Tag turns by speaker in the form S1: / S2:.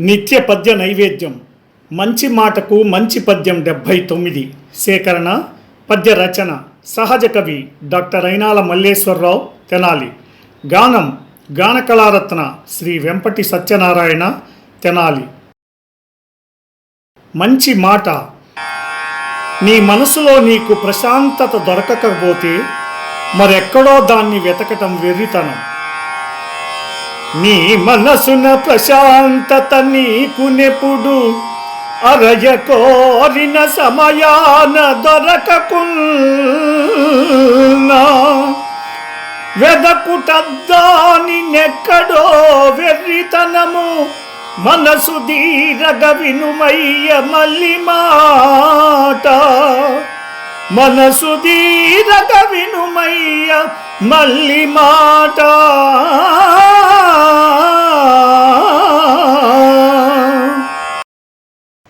S1: నిత్య పద్య నైవేద్యం. మంచి మాటకు మంచి పద్యం డెబ్భై తొమ్మిది. సేకరణ పద్య రచన సహజ కవి డాక్టర్ అయినాల మల్లేశ్వరరావు తెనాలి. గానం గాన కళారత్న శ్రీ వెంపటి సత్యనారాయణ తెనాలి. మంచి మాట. నీ మనసులో నీకు ప్రశాంతత దొరకకపోతే మరెక్కడో దాన్ని వెతకటం వెర్రితనం. నీ మనసున ప్రశాంతత నీకునెప్పుడు అరయ కోరిన సమయాన దొరకకున్నా. వెదకుటద్దాని నెక్కడో వెర్రితనము. మనసు దీరగ వినుమయ్య మల్లి మాట. మనసు దీరగ వినుమయ్య మల్లి మాట.